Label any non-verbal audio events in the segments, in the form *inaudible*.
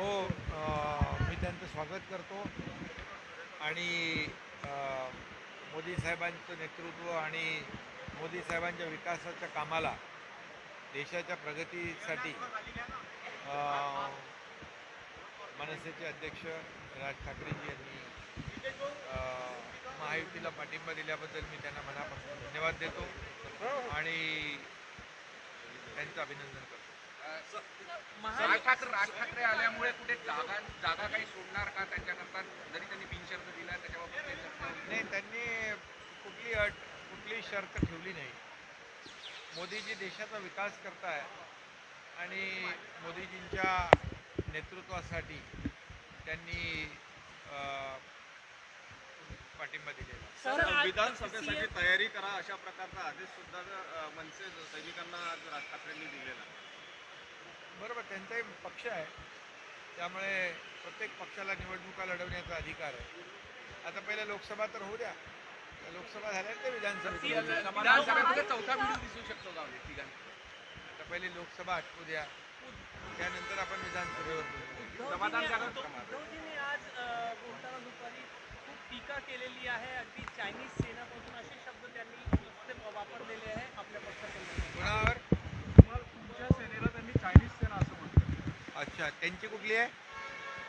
हो मी त्यांचं स्वागत करतो. आणि मोदी साहेबांचं नेतृत्व आणि मोदी साहेबांच्या विकासाच्या कामाला देशाच्या प्रगतीसाठी मनसेचे अध्यक्ष राज ठाकरेजी यांनी महायुतीला पाठिंबा दिल्याबद्दल मी त्यांना मनापासून धन्यवाद देतो. आणि त्यांचं अभिनंदन करतो. राज ठाकरे राज ठाकरे आल्यामुळे कुठे जागा जागा काही सोडणार का त्यांच्याकरता जरी त्यांनी बिनशर्त दिला त्याच्याबाबत? नाही त्यांनी कुठली अट कुठली शर्त ठेवली नाही मोदीजी देशाचा विकास करताय आणि मोदीजींच्या नेतृत्वासाठी त्यांनी पाठिंबा दिलेला विधानसभेसाठी तयारी करा अशा प्रकारचा आदेश सुद्धा मनसे सैनिकांना आज राज ठाकरेंनी दिलेला. बरोबर त्यांचाही पक्ष आहे. त्यामुळे प्रत्येक पक्षाला निवडणुका लढवण्याचा अधिकार आहे. आता पहिले लोकसभा तर होऊ द्या. लोकसभा झाल्या ते विधानसभा चौथा व्हिडिओ दिसू शकतो का? आता पहिले लोकसभा आटवू द्या. त्यानंतर आपण विधानसभेवर आज बोलताना दुपारी खूप टीका केलेली आहे. अगदी चायनीज सेनापासून असे शब्द त्यांनी वापरलेले आहे अच्छा त्यांची कुठली आहे?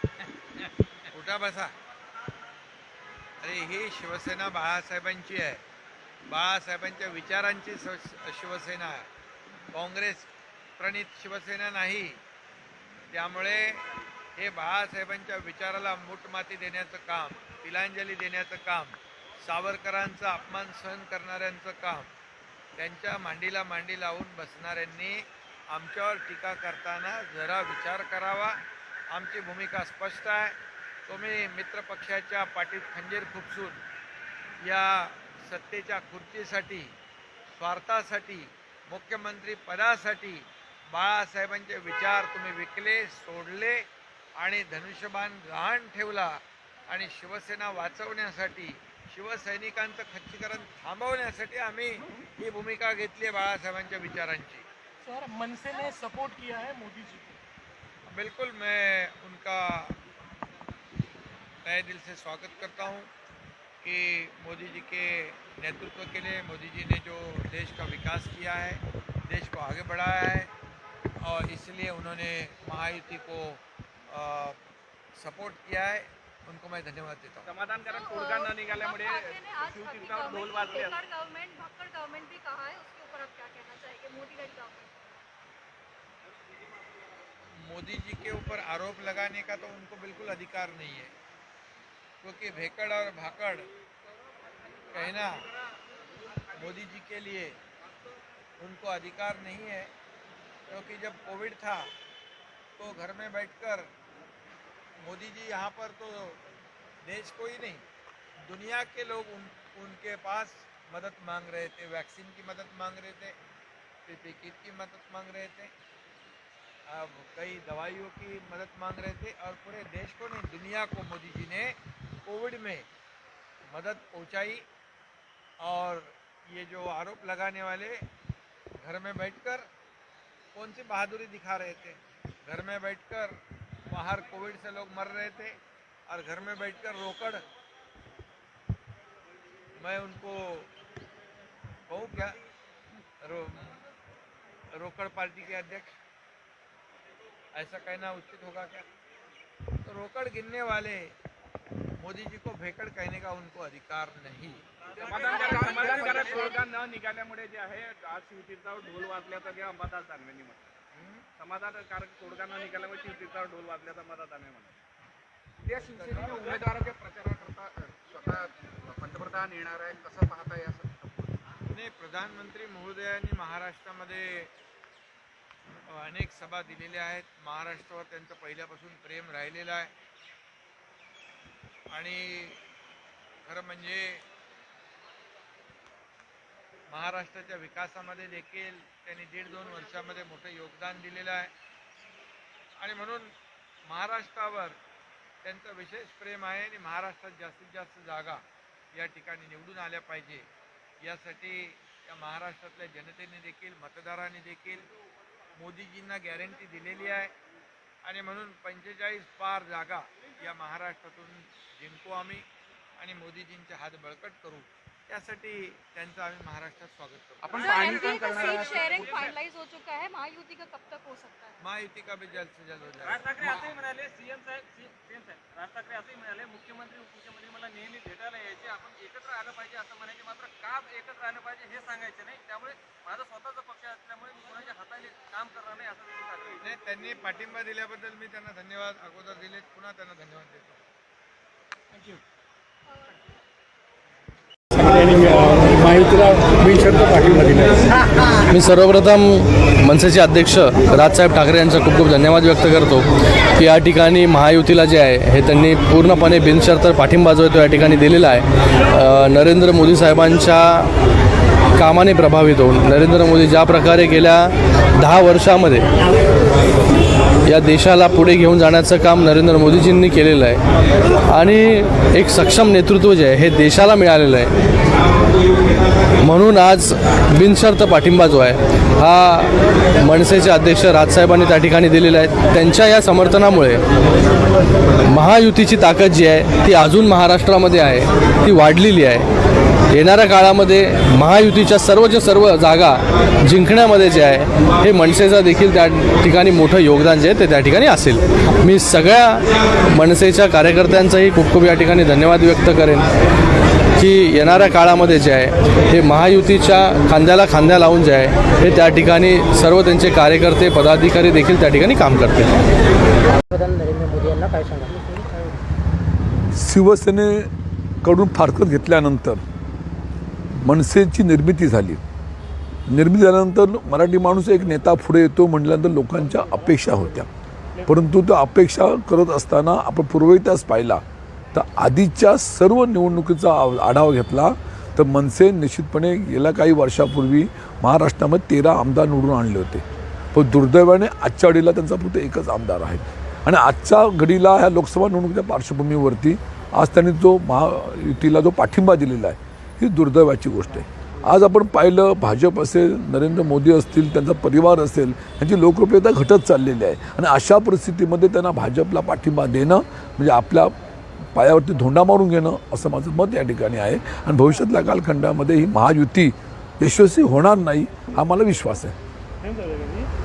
*laughs* उठा बसा. अरे ही शिवसेना बाळासाहेबांची आहे. बाळासाहेबांच्या विचारांची शिवसेना आहे. काँग्रेस प्रणित शिवसेना नाही. त्यामुळे हे बाळासाहेबांच्या विचाराला मूठमाती देण्याचं काम तिलांजली देण्याचं काम सावरकरांचा अपमान सहन करणाऱ्यांचं काम त्यांच्या मांडीला मांडी लावून बसणाऱ्यांनी आमच्यावर टीका करताना जरा विचार करावा. आमची भूमिका स्पष्ट आहे. तुम्ही मित्रपक्षाच्या पाठीत खंजीर खुपसून या सत्तेच्या खुर्चीसाठी स्वार्थासाठी मुख्यमंत्री पदासाठी बाळासाहेबांचे विचार तुम्ही विकले सोडले आणि धनुष्यबाण गहाण ठेवला आणि शिवसेना वाचवण्यासाठी शिवसैनिकांचं खच्चीकरण थांबवण्यासाठी आम्ही ही भूमिका घेतली आहे बाळासाहेबांच्या विचारांची. सर मनसे ने सपोर्ट किया है मोदी जी को। बिल्कुल मैं उनका तय दिल से स्वागत करता हूँ कि मोदी जी के नेतृत्व के लिए मोदी जी ने जो देश का विकास किया है देश को आगे बढ़ाया है और इसलिए उन्होंने महायुति को आ, सपोर्ट किया है। उनको मैं धन्यवाद देता हूँ। समाधानकारक तोडगा न निघाल्यामुळे ठाकरे ने शिवतीर्थावर ढोल गवर्नमेंट वाजले गवर्नमेंट भक्कड़ गवर्नमेंट भी कहा है उसके ऊपर आप क्या कहना चाहेंगे? मोदी लड़ी गवर्नमेंट मोदी जी के ऊपर आरोप लगाने का तो उनको बिल्कुल अधिकार नहीं है। क्योंकि भेकड़ और भाकड़ कहना मोदी जी के लिए उनको अधिकार नहीं है। क्योंकि जब कोविड था तो घर में बैठकर मोदी जी यहाँ पर तो देश को ही नहीं, दुनिया के लोग उन, उनके पास मदद मांग रहे थे, वैक्सीन की मदद मांग रहे थे पीपी किट की मदद मांग रहे थे, अब कई दवाइयों की मदद मांग रहे थे और पूरे देश को नहीं, दुनिया को मोदी जी ने कोविड में मदद पहुंचाई और ये जो आरोप लगाने वाले घर में बैठकर कौन सी बहादुरी दिखा रहे थे? घर में बैठकर बाहर कोविड से लोग मर रहे थे और घर में बैठकर रोकड़। मैं उनको कहूँ क्या? रो, रोकड़ पार्टी के अध्यक्ष ऐसा कहना उचित होगा क्या? तो रोकड़ गिनने वाले मोदी जी को भेकड़ कहने का उनको अधिकार नहीं। समाधानकारक तोडगा न निघाल्यामुळे ढोल अंबादास समाधानकारक तोडगा न निघाल्यामुळे शिवतीर्थावर ढोल वाजल्याचा अंबादास दानवे म्हणाले त्या शिवसेनेच्या उमेदवाराच्या प्रचाराकरता स्वतः पंतप्रधान येणार आहे कसं पाहता या नाही प्रधानमंत्री महोदयांनी महाराष्ट्रामध्ये अनेक सभा दिलेल्या आहेत. महाराष्ट्रावर त्यांचं पहिल्यापासून प्रेम राहिलेलं आहे. आणि खरं म्हणजे महाराष्ट्राच्या विकासामध्ये देखील त्यांनी दीड दोन वर्षामध्ये मोठं योगदान दिलेलं आहे. आणि म्हणून महाराष्ट्रावर त्यांचं विशेष प्रेम आहे आणि महाराष्ट्रात जास्तीत जास्त जागा या ठिकाणी निवडून आल्या पाहिजे. यासाठी या महाराष्ट्रातल्या जनतेने देखील मतदारांनी देखील मोदीजींना गॅरंटी दिलेली आहे. आणि म्हणून पंचेचाळीस पार जागा या महाराष्ट्रातून जिंकू आम्ही आणि मोदीजींचे हात बळकट करू. त्यासाठी त्यांचं आम्ही महाराष्ट्रात स्वागत करू आपण पाणी एमपी पण का करणार सीट आहात. शेयरिंग फाइनलाइज हो चुका है महायुति का कब तक हो सकता है? महायुती का भी जल्द से जल्द हो राज जाएगा ठाकरे असंही म्हणाले सीएम साहेब सीएम साहेब राज ठाकरे असंही म्हणाले मुख्यमंत्री उपमुख्यमंत्री मला नेहमी भेटायला यायचे आपण एकत्र आलं पाहिजे असं म्हणायचे मात्र का एकत्र आलं पाहिजे हे सांगायचे नाही. त्यामुळे माझा स्वतःचा पक्ष असल्यामुळे मी कोणाच्या हाताने काम करणार नाही असं त्यांनी सांगितलं. नाही त्यांनी पाठिंबा दिल्याबद्दल मी त्यांना धन्यवाद अगोदर दिलेत पुन्हा त्यांना धन्यवाद देतो. माहितीला बिनशर्त पाठिंबा दिला. मी सर्वप्रथम मनसेचे अध्यक्ष राजसाहेब ठाकरे यांचा खूप खूप धन्यवाद व्यक्त करतो की या ठिकाणी महायुतीला जे आहे हे त्यांनी पूर्णपणे बिनशर्त पाठिंबा जो आहे तो या ठिकाणी दिलेला आहे. नरेंद्र मोदी साहेबांच्या कामाने प्रभावित होऊन नरेंद्र मोदी ज्या प्रकारे गेल्या दहा वर्षामध्ये या देशाला पुढे घेऊन जाण्याचं काम नरेंद्र मोदीजींनी केलेलं आहे आणि एक सक्षम नेतृत्व जे आहे हे देशाला मिळालेलं आहे. म्हणून आज बिनशर्त पाठिंबा जो आहे हा मनसेचे अध्यक्ष राजसाहेबांनी त्या ठिकाणी दिलेला आहे. त्यांच्या या समर्थनामुळे महायुतीची ताकद जी आहे ती अजून महाराष्ट्रामध्ये आहे ती वाढलेली आहे. येणाऱ्या काळामध्ये महायुतीच्या सर्वच्या सर्व जागा जिंकण्यामध्ये जे आहे हे मनसेचं देखील त्या ठिकाणी मोठं योगदान जे आहे ते त्या ठिकाणी असेल. मी सगळ्या मनसेच्या कार्यकर्त्यांचाही खूप खूप या ठिकाणी धन्यवाद व्यक्त करेन. की येणाऱ्या काळामध्ये जे आहे हे महायुतीच्या खांद्याला खांद्या लावून जे आहे हे त्या ठिकाणी सर्व त्यांचे कार्यकर्ते पदाधिकारी देखील त्या ठिकाणी काम करतील. पंतप्रधान नरेंद्र मोदी यांना काय सांगा शिवसेनेकडून फारकत घेतल्यानंतर मनसेची निर्मिती झाली. निर्मिती झाल्यानंतर मराठी माणूस एक नेता पुढे येतो म्हटल्यानंतर लोकांच्या अपेक्षा होत्या. परंतु त्या अपेक्षा करत असताना आपण पूर्व इतिहास पाहिला. तर आधीच्या सर्व निवडणुकीचा आढावा घेतला तर मनसे निश्चितपणे गेल्या काही वर्षापूर्वी महाराष्ट्रामध्ये तेरा आमदार निवडून आणले होते. पण दुर्दैवाने आजच्या घडीला त्यांचा फक्त एकच आमदार आहे. आणि आजच्या घडीला ह्या लोकसभा निवडणुकीच्या पार्श्वभूमीवरती आज त्यांनी जो महायुतीला जो पाठिंबा दिलेला आहे ही दुर्दैवाची गोष्ट आहे. आज आपण पाहिलं भाजप असेल नरेंद्र मोदी असतील त्यांचा परिवार असेल यांची लोकप्रियता घटत चाललेली आहे. आणि अशा परिस्थितीमध्ये त्यांना भाजपला पाठिंबा देणं म्हणजे आपल्या पायावरती धोंडा मारून घेणं असं माझं मत या ठिकाणी आहे. आणि भविष्यातल्या कालखंडामध्ये ही महायुती यशस्वी होणार नाही हा मला विश्वास आहे.